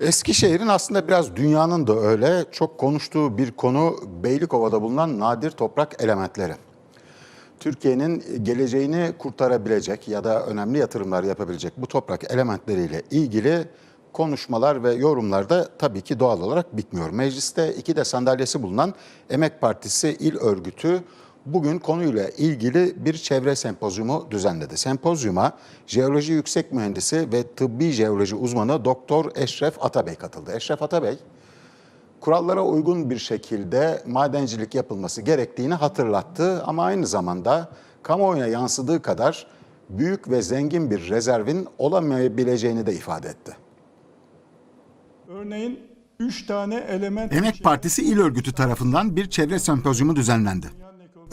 Eskişehir'in aslında biraz dünyanın da öyle çok konuştuğu bir konu Beylikova'da bulunan nadir toprak elementleri. Türkiye'nin geleceğini kurtarabilecek ya da önemli yatırımlar yapabilecek bu toprak elementleriyle ilgili konuşmalar ve yorumlar da tabii ki doğal olarak bitmiyor. Mecliste iki de sandalyesi bulunan Emek Partisi İl Örgütü bugün konuyla ilgili bir çevre sempozyumu düzenledi. Sempozyuma jeoloji yüksek mühendisi ve tıbbi jeoloji uzmanı Doktor Eşref Atabey katıldı. Eşref Atabey kurallara uygun bir şekilde madencilik yapılması gerektiğini hatırlattı ama aynı zamanda kamuoyuna yansıdığı kadar büyük ve zengin bir rezervin olamayabileceğini de ifade etti. Örneğin 3 tane element Emek Partisi İl Örgütü tarafından bir çevre sempozyumu düzenlendi.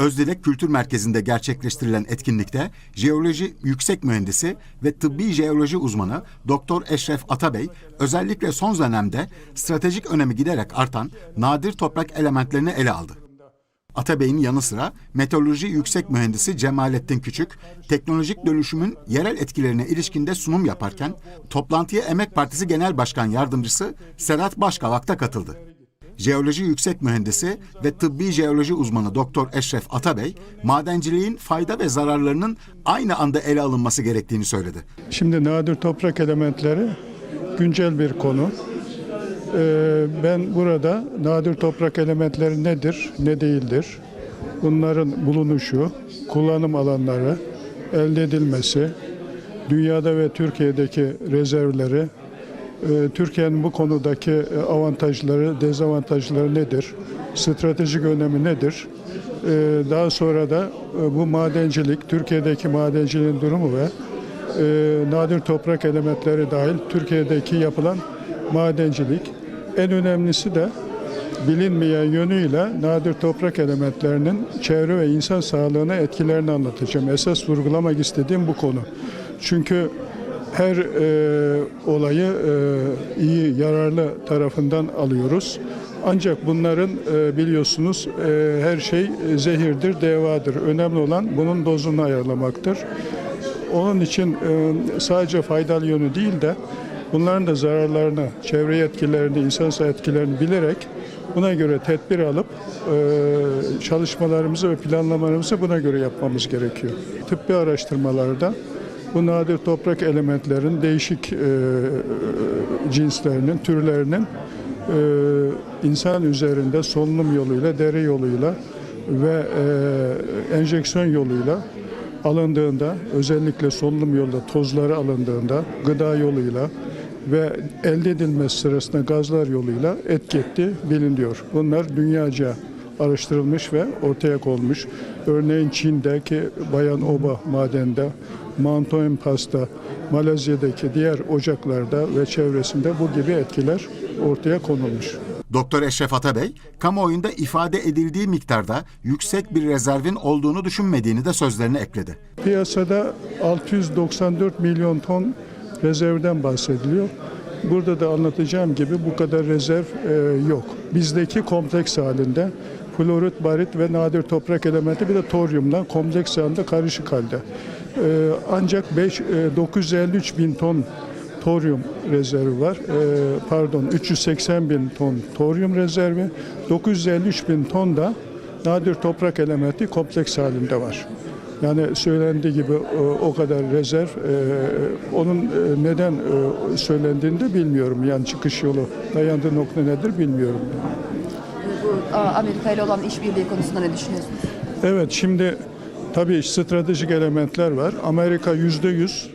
Özdilek Kültür Merkezi'nde gerçekleştirilen etkinlikte jeoloji yüksek mühendisi ve tıbbi jeoloji uzmanı Doktor Eşref Atabey özellikle son dönemde stratejik önemi giderek artan nadir toprak elementlerini ele aldı. Atabey'in yanı sıra meteoroloji yüksek mühendisi Cemalettin Küçük, teknolojik dönüşümün yerel etkilerine ilişkinde sunum yaparken, toplantıya Emek Partisi Genel Başkan Yardımcısı Serhat Başkavak da katıldı. Jeoloji yüksek mühendisi ve tıbbi jeoloji uzmanı Doktor Eşref Atabey, madenciliğin fayda ve zararlarının aynı anda ele alınması gerektiğini söyledi. Şimdi nadir toprak elementleri güncel bir konu. Ee, ben burada nadir toprak elementleri nedir, ne değildir? Bunların bulunuşu, kullanım alanları, elde edilmesi, dünyada ve Türkiye'deki rezervleri, Türkiye'nin bu konudaki e, avantajları, dezavantajları nedir? Stratejik önemi nedir? E, Daha sonra da e, bu madencilik, Türkiye'deki madenciliğin durumu ve e, nadir toprak elementleri dahil Türkiye'deki yapılan madencilik. En önemlisi de bilinmeyen yönüyle nadir toprak elementlerinin çevre ve insan sağlığına etkilerini anlatacağım. Esas vurgulamak istediğim bu konu. Çünkü her e, olayı e, iyi, yararlı tarafından alıyoruz. Ancak bunların e, biliyorsunuz e, her şey zehirdir, devadır. Önemli olan bunun dozunu ayarlamaktır. Onun için e, sadece faydalı yönü değil de bunların da zararlarını, çevre etkilerini, insan etkilerini bilerek buna göre tedbir alıp e, çalışmalarımızı ve planlamalarımızı buna göre yapmamız gerekiyor. Tıbbi araştırmalarda bu nadir toprak elementlerin değişik e, cinslerinin, türlerinin e, insan üzerinde solunum yoluyla, dere yoluyla ve e, enjeksiyon yoluyla alındığında, özellikle solunum yolunda tozları alındığında, gıda yoluyla ve elde edilmesi sırasında gazlar yoluyla etki ettiği biliniyor. Bunlar dünyaca araştırılmış ve ortaya konmuş. Örneğin Çin'deki Bayan Oba madende, Mantoen Pasta, Malezya'daki diğer ocaklarda ve çevresinde bu gibi etkiler ortaya konulmuş. Doktor Eşref Atabey, kamuoyunda ifade edildiği miktarda yüksek bir rezervin olduğunu düşünmediğini de sözlerine ekledi. Piyasada 694 milyon ton rezervden bahsediliyor. Burada da anlatacağım gibi bu kadar rezerv e, yok. Bizdeki kompleks halinde florit, barit ve nadir toprak elementi bir de toryumla kompleks halinde karışık halde. E, ancak 5, e, 953 bin ton toryum rezervi var. E, pardon 380 bin ton toryum rezervi, 953 bin ton da nadir toprak elementi kompleks halinde var. Yani söylendiği gibi e, o kadar rezerv. e, Onun e, neden e, söylendiğini de bilmiyorum. Yani çıkış yolu dayandığı nokta nedir bilmiyorum. Bu Amerika ile olan işbirliği konusunda ne düşünüyorsunuz? Evet şimdi tabii stratejik elementler var. Amerika yüzde yüz